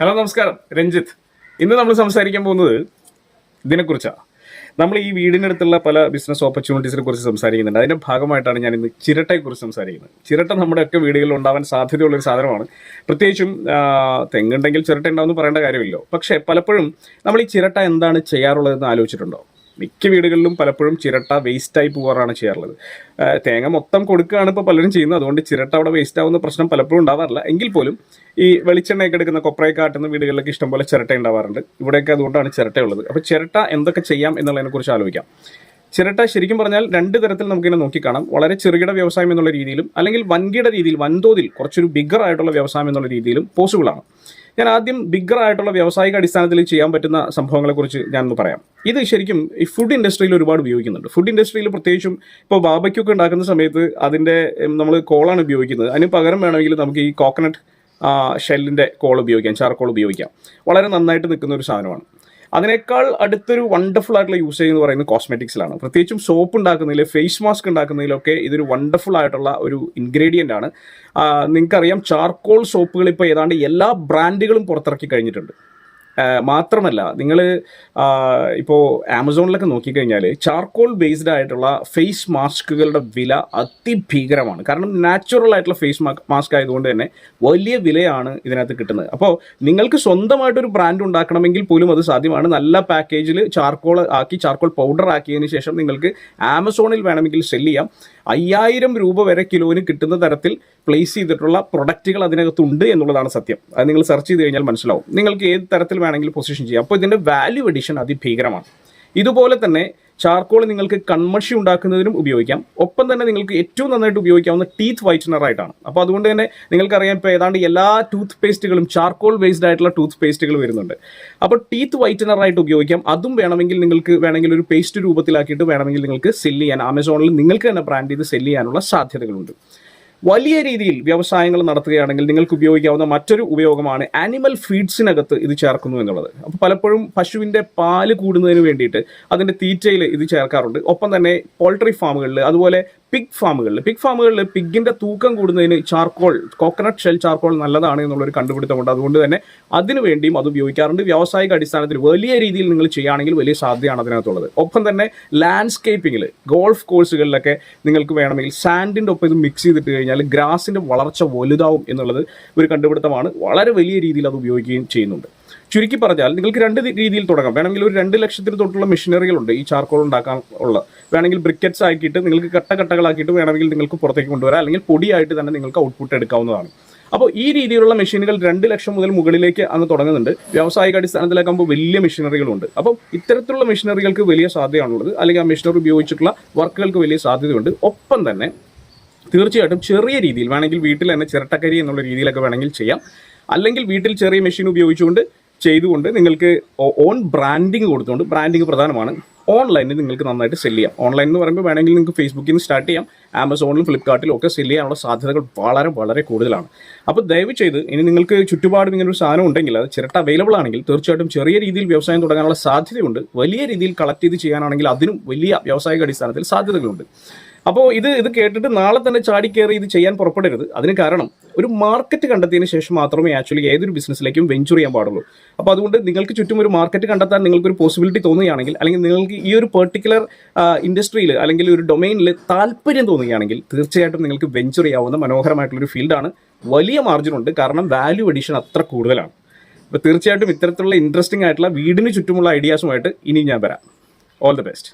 Hello നമസ്കാരം. രഞ്ജിത്ത്. ഇന്ന് നമ്മൾ സംസാരിക്കാൻ പോകുന്നത് ഇതിനെക്കുറിച്ചാണ്. നമ്മൾ ഈ വീടിനടുത്തുള്ള പല ബിസിനസ് ഓപ്പർച്യൂണിറ്റീസിനെ കുറിച്ച് സംസാരിക്കുന്നുണ്ട്. അതിന്റെ ഭാഗമായിട്ടാണ് ഞാൻ ഇന്ന് ചിരട്ടയെക്കുറിച്ച് സംസാരിക്കുന്നത്. ചിരട്ട നമ്മുടെയൊക്കെ വീടുകളിൽ ഉണ്ടാവാൻ സാധ്യതയുള്ളൊരു സാധനമാണ്. പ്രത്യേകിച്ചും തെങ്ങുണ്ടെങ്കിൽ ചിരട്ട ഉണ്ടാവുമെന്ന് പറയേണ്ട കാര്യമില്ലോ. പക്ഷേ പലപ്പോഴും നമ്മൾ ഈ ചിരട്ട എന്താണ് ചെയ്യാറുള്ളതെന്ന് ആലോചിച്ചിട്ടുണ്ടോ? മിക്ക വീടുകളിലും പലപ്പോഴും ചിരട്ട വേസ്റ്റായി പോകാറാണ് ചെയ്യാറുള്ളത്. തേങ്ങ മൊത്തം കൊടുക്കുകയാണ് ഇപ്പോൾ പലരും ചെയ്യുന്നത്. അതുകൊണ്ട് ചിരട്ട അവിടെ വേസ്റ്റ് ആവുന്ന പ്രശ്നം പലപ്പോഴും ഉണ്ടാവാറില്ല. എങ്കിൽ പോലും ഈ വെളിച്ചെണ്ണയൊക്കെ എടുക്കുന്ന കൊപ്രയൊക്കെ ആട്ടുന്ന വീടുകളിലൊക്കെ ഇഷ്ടംപോലെ ചിരട്ട ഉണ്ടാവാറുണ്ട്. ഇവിടെയൊക്കെ അതുകൊണ്ടാണ് ചിരട്ടയുള്ളത്. അപ്പോൾ ചിരട്ട എന്തൊക്കെ ചെയ്യാം എന്നുള്ളതിനെക്കുറിച്ച് ആലോചിക്കാം. ചിരട്ട ശരിക്കും പറഞ്ഞാൽ രണ്ട് തരത്തിൽ നമുക്കിങ്ങനെ നോക്കിക്കാണാം. വളരെ ചെറുകിട വ്യവസായം എന്നുള്ള രീതിയിലും അല്ലെങ്കിൽ വൻകിട രീതിയിൽ വൻതോതിൽ കുറച്ചൊരു ബിഗർ ആയിട്ടുള്ള വ്യവസായം എന്നുള്ള രീതിയിലും പോസിബിൾ ആണ്. ഞാൻ ആദ്യം ബിഗർ ആയിട്ടുള്ള വ്യാവസായിക അടിസ്ഥാനത്തിൽ ചെയ്യാൻ പറ്റുന്ന സംഭവങ്ങളെക്കുറിച്ച് ഞാനൊന്ന് പറയാം. ഇത് ശരിക്കും ഈ ഫുഡ് ഇൻഡസ്ട്രിയിൽ ഒരുപാട് ഉപയോഗിക്കുന്നുണ്ട്. ഫുഡ് ഇൻഡസ്ട്രിയിൽ പ്രത്യേകിച്ചും ഇപ്പോൾ ബാബയ്ക്കൊക്കെ ഉണ്ടാക്കുന്ന സമയത്ത് അതിന്റെ നമ്മൾ കോളാണ് ഉപയോഗിക്കുന്നത്. അതിന് പകരം വേണമെങ്കിൽ നമുക്ക് ഈ കോക്കനട്ട് ഷെല്ലിന്റെ കോൾ ഉപയോഗിക്കാം ചാർക്കോൾ ഉപയോഗിക്കാം. വളരെ നന്നായിട്ട് നിൽക്കുന്ന ഒരു സാധനമാണ്. അതിനേക്കാൾ അടുത്തൊരു വണ്ടർഫുൾ ആയിട്ടുള്ള യൂസ് എന്ന് പറയുന്നത് കോസ്മെറ്റിക്സിലാണ് പ്രത്യേകിച്ചും സോപ്പ് ഉണ്ടാക്കുന്നതിൽ ഫേസ് മാസ്ക് ഉണ്ടാക്കുന്നതിലൊക്കെ ഇതൊരു വണ്ടർഫുൾ ആയിട്ടുള്ള ഒരു ഇൻഗ്രീഡിയന്റ് ആണ്. നിങ്ങൾക്കറിയാം ചാർക്കോൾ സോപ്പുകൾ ഇപ്പോൾ ഏതാണ്ട് എല്ലാ ബ്രാൻഡുകളും പുറത്തിറക്കി കഴിഞ്ഞിട്ടുണ്ട്. മാത്രമല്ല നിങ്ങൾ ഇപ്പോൾ ആമസോണിലൊക്കെ നോക്കിക്കഴിഞ്ഞാൽ ചാർക്കോൾ ബേസ്ഡ് ആയിട്ടുള്ള ഫേസ് മാസ്കുകളുടെ വില അതിഭീകരമാണ്. കാരണം നാച്ചുറൽ ആയിട്ടുള്ള ഫേസ് മാസ്ക് ആയതുകൊണ്ട് തന്നെ വലിയ വിലയാണ് ഇതിനകത്ത് കിട്ടുന്നത്. അപ്പോൾ നിങ്ങൾക്ക് സ്വന്തമായിട്ടൊരു ബ്രാൻഡ് ഉണ്ടാക്കണമെങ്കിൽ പോലും അത് സാധ്യമാണ്. നല്ല പാക്കേജിൽ ചാർക്കോൾ ആക്കി ചാർക്കോൾ പൗഡർ ആക്കിയതിന് ശേഷം നിങ്ങൾക്ക് ആമസോണിൽ വേണമെങ്കിൽ സെൽ ചെയ്യാം. അയ്യായിരം രൂപ വരെ കിലോന് കിട്ടുന്ന തരത്തിൽ പ്ലേസ് ചെയ്തിട്ടുള്ള പ്രൊഡക്റ്റുകൾ അതിനകത്തുണ്ട് എന്നുള്ളതാണ് സത്യം. അത് നിങ്ങൾ സെർച്ച് ചെയ്ത് കഴിഞ്ഞാൽ മനസ്സിലാവും. നിങ്ങൾക്ക് ഏത് തരത്തിൽ വേണമെങ്കിലും പൊസിഷൻ ചെയ്യാം. അപ്പോൾ ഇതിന്റെ വാല്യൂ എഡിഷൻ അതിഭീകരമാണ്. ഇതുപോലെ തന്നെ ചാർക്കോൾ നിങ്ങൾക്ക് കൺമഷി ഉണ്ടാക്കുന്നതിനും ഉപയോഗിക്കാം. ഒപ്പം തന്നെ നിങ്ങൾക്ക് ഏറ്റവും നന്നായിട്ട് ഉപയോഗിക്കാവുന്ന ടീത്ത് വൈറ്റ്നർ ആയിട്ടാണ്. അപ്പോൾ അതുകൊണ്ട് തന്നെ നിങ്ങൾക്കറിയാം ഇപ്പോൾ ഏതാണ്ട് എല്ലാ ടൂത്ത് പേസ്റ്റുകളും ചാർക്കോൾ ബേസ്ഡ് ആയിട്ടുള്ള ടൂത്ത് പേസ്റ്റുകൾ വരുന്നുണ്ട്. അപ്പോൾ ടീത്ത് വൈറ്റ്നർ ആയിട്ട് ഉപയോഗിക്കാം. അതും വേണമെങ്കിൽ നിങ്ങൾക്ക് വേണമെങ്കിൽ ഒരു പേസ്റ്റ് രൂപത്തിലാക്കിയിട്ട് വേണമെങ്കിൽ നിങ്ങൾക്ക് സെല്ല് ചെയ്യാൻ ആമസോണിൽ നിങ്ങൾക്ക് തന്നെ ബ്രാൻഡ് ചെയ്ത് സെല്ല് ചെയ്യാനുള്ള സാധ്യതകളുണ്ട്. വലിയ രീതിയിൽ വ്യവസായങ്ങൾ നടത്തുകയാണെങ്കിൽ നിങ്ങൾക്ക് ഉപയോഗിക്കാവുന്ന മറ്റൊരു ഉപയോഗമാണ് ആനിമൽ ഫീഡ്സിനകത്ത് ഇത് ചേർക്കുന്നു എന്നുള്ളത്. അപ്പോൾ പലപ്പോഴും പശുവിന്റെ പാൽ കൂടുന്നതിന് വേണ്ടിയിട്ട് അതിന്റെ തീറ്റയിൽ ഇത് ചേർക്കാറുണ്ട്. ഒപ്പം തന്നെ പോൾട്രി ഫാമുകളിൽ അതുപോലെ പിഗ് ഫാമുകളിൽ പിഗ് ഫാമുകളിൽ പിഗിന്റെ തൂക്കം കൂടുന്നതിന് ചാർക്കോൾ കോക്കനട്ട് ഷെൽ ചാർക്കോൾ നല്ലതാണ് എന്നുള്ളൊരു കണ്ടുപിടുത്തമുണ്ട്. അതുകൊണ്ട് തന്നെ അതിനുവേണ്ടിയും അത് ഉപയോഗിക്കാറുണ്ട്. വ്യാവസായിക അടിസ്ഥാനത്തിൽ വലിയ രീതിയിൽ നിങ്ങൾ ചെയ്യുകയാണെങ്കിൽ വലിയ സാധ്യതയാണ് അതിനകത്തുള്ളത്. ഒപ്പം തന്നെ ലാൻഡ്സ്കേപ്പിങ്ങിൽ ഗോൾഫ് കോഴ്സുകളിലൊക്കെ നിങ്ങൾക്ക് വേണമെങ്കിൽ സാൻഡിന്റെ ഒപ്പം ഇത് മിക്സ് ചെയ്തിട്ട് കഴിഞ്ഞാൽ ഗ്രാസിന്റെ വളർച്ച വലുതാവും എന്നുള്ളത് ഒരു കണ്ടുപിടുത്തമാണ്. വളരെ വലിയ രീതിയിൽ അത് ഉപയോഗിക്കുകയും ചെയ്യുന്നുണ്ട്. ചുരുക്കി പറഞ്ഞാൽ നിങ്ങൾക്ക് രണ്ട് രീതിയിൽ തുടങ്ങാം. വേണമെങ്കിൽ ഒരു രണ്ട് ലക്ഷത്തിന് തൊട്ടുള്ള മെഷീനറികളുണ്ട് ഈ ചാർക്കോൾ ഉണ്ടാക്കാൻ ഉള്ള. വേണമെങ്കിൽ ബ്രിക്കറ്റ്സ് ആക്കിയിട്ട് നിങ്ങൾക്ക് കട്ട കട്ടകളാക്കിയിട്ട് വേണമെങ്കിൽ നിങ്ങൾക്ക് പുറത്തേക്ക് കൊണ്ടുവരാം. അല്ലെങ്കിൽ പൊടിയായിട്ട് തന്നെ നിങ്ങൾക്ക് ഔട്ട്പുട്ട് എടുക്കാവുന്നതാണ്. അപ്പോൾ ഈ രീതിയിലുള്ള മെഷീനുകൾ രണ്ട് ലക്ഷം മുതൽ മുകളിലേക്ക് അങ്ങ് തുടങ്ങുന്നുണ്ട്. വ്യാവസായിക അടിസ്ഥാനത്തിലാക്കുമ്പോൾ വലിയ മെഷീനറികളുണ്ട്. അപ്പോൾ ഇത്തരത്തിലുള്ള മെഷീനറികൾക്ക് വലിയ സാധ്യതയാണുള്ളത്. അല്ലെങ്കിൽ ആ മെഷീനറി ഉപയോഗിച്ചിട്ടുള്ള വർക്കുകൾക്ക് വലിയ സാധ്യതയുണ്ട്. ഒപ്പം തന്നെ തീർച്ചയായിട്ടും ചെറിയ രീതിയിൽ വേണമെങ്കിൽ വീട്ടിൽ തന്നെ ചിരട്ടക്കരി എന്നുള്ള രീതിയിലൊക്കെ വേണമെങ്കിൽ ചെയ്യാം. അല്ലെങ്കിൽ വീട്ടിൽ ചെറിയ മെഷീൻ ഉപയോഗിച്ചുകൊണ്ട് ചെയ്തുകൊണ്ട് നിങ്ങൾക്ക് ഓൺ ബ്രാൻഡിങ് കൊടുത്തുകൊണ്ട് ബ്രാൻഡിങ് പ്രധാനമാണ്. ഓൺലൈനിൽ നിങ്ങൾക്ക് നന്നായിട്ട് സെൽ ചെയ്യാം. ഓൺലൈൻ എന്ന് പറയുമ്പോൾ വേണമെങ്കിൽ നിങ്ങൾക്ക് ഫേസ്ബുക്കിൽ നിന്ന് സ്റ്റാർട്ട് ചെയ്യാം. ആമസോണിലും ഫ്ലിപ്കാർട്ടിലും ഒക്കെ സെൽ ചെയ്യാനുള്ള സാധ്യതകൾ വളരെ വളരെ കൂടുതലാണ്. അപ്പോൾ ദയവ് ചെയ്ത് ഇനി നിങ്ങൾക്ക് ചുറ്റുപാടും ഇങ്ങനെ ഒരു സാധനം ഉണ്ടെങ്കിൽ അത് ചിരട്ട അവൈലബിൾ ആണെങ്കിൽ തീർച്ചയായിട്ടും ചെറിയ രീതിയിൽ വ്യവസായം തുടങ്ങാനുള്ള സാധ്യതയുണ്ട്. വലിയ രീതിയിൽ കളക്ട് ചെയ്ത് ചെയ്യാനാണെങ്കിൽ അതിനും വലിയ വ്യാവസായിക അടിസ്ഥാനത്തിൽ സാധ്യതകളുണ്ട്. അപ്പോൾ ഇത് ഇത് കേട്ടിട്ട് നാളെ തന്നെ ചാടി കയറി ഇത് ചെയ്യാൻ പുറപ്പെടരുത്. അതിന് കാരണം ഒരു മാർക്കറ്റ് കണ്ടെത്തിയതിന് ശേഷം മാത്രമേ ആക്ച്വലി ഏതൊരു ബിസിനസ്സിലേക്കും വെഞ്ചർ ചെയ്യാൻ പാടുള്ളൂ. അപ്പോൾ അതുകൊണ്ട് നിങ്ങൾക്ക് ചുറ്റും ഒരു മാർക്കറ്റ് കണ്ടെത്താൻ നിങ്ങൾക്കൊരു പോസിബിലിറ്റി തോന്നുകയാണെങ്കിൽ അല്ലെങ്കിൽ നിങ്ങൾക്ക് ഈ ഒരു പെർട്ടിക്കുലർ ഇൻഡസ്ട്രിയിൽ അല്ലെങ്കിൽ ഒരു ഡൊമൈനിൽ താല്പര്യം തോന്നുകയാണെങ്കിൽ തീർച്ചയായിട്ടും നിങ്ങൾക്ക് വെഞ്ചർ ചെയ്യാവുന്ന മനോഹരമായിട്ടുള്ളൊരു ഫീൽഡാണ് വലിയ മാർജിൻ ഉണ്ട്. കാരണം വാല്യൂ അഡീഷൻ അത്ര കൂടുതലാണ്. അപ്പോൾ തീർച്ചയായിട്ടും ഇത്തരത്തിലുള്ള ഇൻട്രസ്റ്റിംഗ് ആയിട്ടുള്ള വീടിന് ചുറ്റുമുള്ള ഐഡിയാസുമായിട്ട് ഇനി ഞാൻ വരാം. All the best